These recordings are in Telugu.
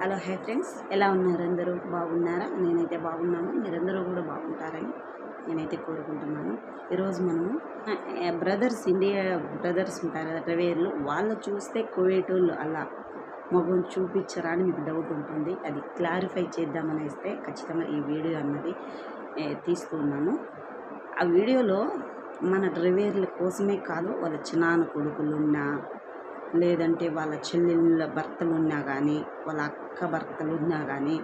Hello hi friends. ఎలా ఉన్నారు అందరూ? బాగున్నారా? నేనైతే బాగున్నాను. మీరందరూ కూడా బాగుంటారని నేనైతే కోరుకుంటున్నాను. ఈరోజు మనము బ్రదర్స్ ఇండియా బ్రదర్స్ ఉంటారు రవేర్లు వాళ్ళు చూస్తే కోవేటోళ్ళు అలా మగం చూపించరా అని మీకు డౌట్ ఉంటుంది. అది క్లారిఫై చేద్దామనేస్తే ఖచ్చితంగా ఈ వీడియో అన్నది తీసుకున్నాను ఆ వీడియోలో మన డ్రైవర్ల కోసమే కాదు వాళ్ళ చిన్నాన్న కొడుకులున్నా లేదంటే వాళ్ళ చెల్లెళ్ళ భర్తలు ఉన్నా కానీ వాళ్ళ అక్క భర్తలు ఉన్నా కానీ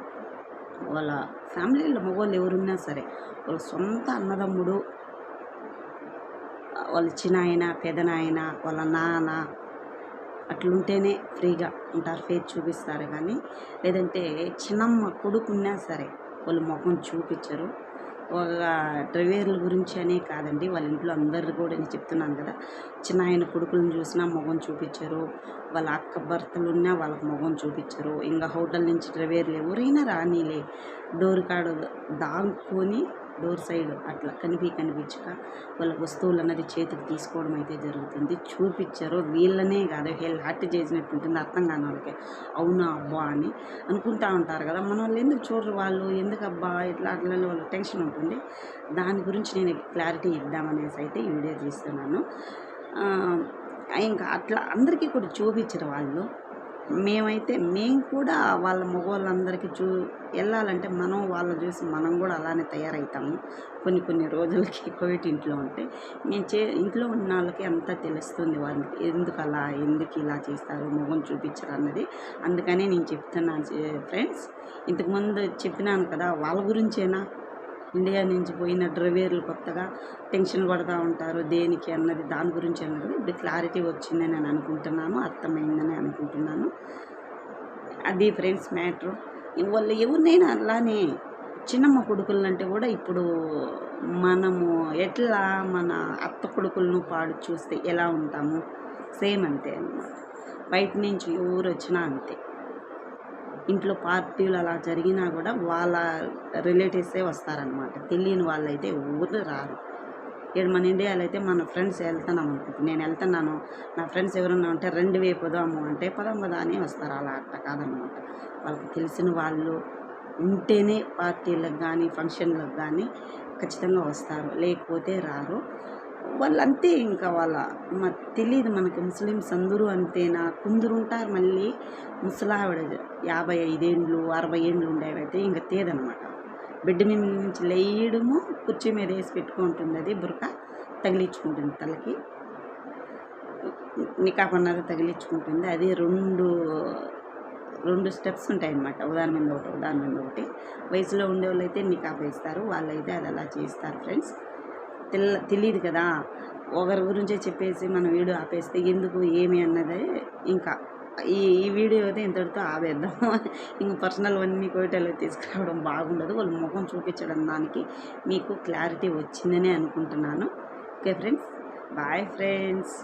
వాళ్ళ ఫ్యామిలీలో మగవాళ్ళు ఎవరున్నా సరే వాళ్ళ సొంత అన్నదమ్ముడు వాళ్ళ చిన్నాయన పెదనాయన వాళ్ళ నాన్న అట్లుంటేనే ఫ్రీగా ఉంటారు ఫేస్ చూపిస్తారు కానీ లేదంటే చిన్నమ్మ కొడుకున్నా సరే వాళ్ళు ముఖం చూపించరు. ఒక డ్రైవర్ల గురించి అనే కాదండి. వాళ్ళ ఇంట్లో అందరు కూడా నేను చెప్తున్నాను కదా. చిన్న ఆయన కొడుకులను చూసినా మొగం చూపించరు. వాళ్ళ అక్క భర్తలు ఉన్నా వాళ్ళకి మొగం చూపించరు. ఇంకా హోటల్ నుంచి డ్రైవర్లు ఎవరైనా రానీలే. డోర్ కాడ దాంకొని డోర్ సైడ్ అట్లా కనిపి కనిపించక వాళ్ళ వస్తువులు అన్నది చేతికి తీసుకోవడం అయితే జరుగుతుంది. చూపించరు వీళ్ళనే కాదు వీళ్ళు హట్ చేసినట్టు ఉంటుంది అర్థం కాని వాళ్ళకి. అవునా అబ్బా అని అనుకుంటా ఉంటారు కదా. మన వాళ్ళు ఎందుకు చూడరు వాళ్ళు? ఎందుకు అబ్బా ఇట్లా అట్లా వాళ్ళకి టెన్షన్ ఉంటుంది. దాని గురించి నేను క్లారిటీ ఇద్దామనేసి అయితే ఈ వీడియో తీస్తున్నాను. ఇంకా అట్లా అందరికీ కూడా చూపించరు వాళ్ళు. మేమైతే మేము కూడా వాళ్ళ మగవాళ్ళందరికీ చూ వెళ్ళాలంటే మనం వాళ్ళని చూసి మనం కూడా అలానే తయారవుతాము కొన్ని కొన్ని రోజులకి కోవిడ్ ఇంట్లో ఉంటే మేము చే ఇంట్లో ఉన్న వాళ్ళకి అంతా తెలుస్తుంది వాళ్ళకి ఎందుకు అలా ఎందుకు ఇలా చేస్తారు మొగం చూపించరు అన్నది. అందుకనే నేను చెప్తున్నాను ఫ్రెండ్స్ ఇంతకుముందు చెప్పినాను కదా వాళ్ళ గురించేనా? ఇండియా నుంచి పోయిన డ్రైవర్లు కొత్తగా టెన్షన్ పడుతూ ఉంటారు. దేనికి అన్నది దాని గురించి అన్నది ఇప్పుడు క్లారిటీ వచ్చిందని నేను అనుకుంటున్నాను అర్థమైందని అనుకుంటున్నాను. అది ఫ్రెండ్స్ మ్యాటర్. వాళ్ళు ఎవరినైనా అలానే చిన్నమ్మ కొడుకులంటే కూడా ఇప్పుడు మనము ఎట్లా మన అత్త కొడుకులను పాడు చూస్తే ఎలా ఉంటాము? సేమ్ అంతే అన్నమాట. బయట నుంచి ఎవరు వచ్చినా అంతే. ఇంట్లో పార్టీలు అలా జరిగినా కూడా వాళ్ళ రిలేటివ్సే వస్తారనమాట తెలియని వాళ్ళైతే ఎవరు రారు. ఇక్కడ మన ఇండియాలో అయితే మన ఫ్రెండ్స్ వెళ్తున్నాం అనుకుంటుంది నేను వెళ్తున్నాను నా ఫ్రెండ్స్ ఎవరన్నా ఉంటే రెండు వే పోదాము అంటే పదం పదా అని వస్తారు. అలా అట్ట కాదనమాట వాళ్ళకి తెలిసిన వాళ్ళు ఉంటేనే పార్టీలకు కానీ ఫంక్షన్లకు కానీ ఖచ్చితంగా వస్తారు. లేకపోతే రారు. వాళ్ళు అంతే ఇంకా వాళ్ళ మాకు తెలియదు మనకి ముస్లిమ్స్ అందరూ అంతేనా? కుందరు ఉంటారు మళ్ళీ ముసలావిడ యాభై ఐదేండ్లు అరవై ఏండ్లు ఉండేవైతే ఇంకా తేదనమాట. బిడ్డ మీద నుంచి లేయడము కుర్చీ మీద వేసి పెట్టుకుంటుంది అది బురక తగిలించుకుంటుంది తలకి. నికాప్ అన్నది తగిలించుకుంటుంది అది రెండు రెండు స్టెప్స్ ఉంటాయన్నమాట. ఉదాహరణ మీద ఒకటి ఉదాహరణ మీద ఒకటి. వయసులో ఉండే వాళ్ళైతే అయితే నికాప్ వేస్తారు వాళ్ళైతే అది అలా చేస్తారు ఫ్రెండ్స్. తెల్ల తెలియదు కదా. ఒకరి గురించే చెప్పేసి మనం వీడియో ఆపేస్తే ఎందుకు ఏమి అన్నది ఇంకా. ఈ ఈ వీడియో అయితే ఇంతటితో ఆపేద్దాం. ఇంక పర్సనల్ అన్నీ కోయటలో తీసుకురావడం బాగుండదు. వాళ్ళ ముఖం చూపించడం దానికి మీకు క్లారిటీ వచ్చిందని అనుకుంటున్నాను. Okay friends. Bye friends.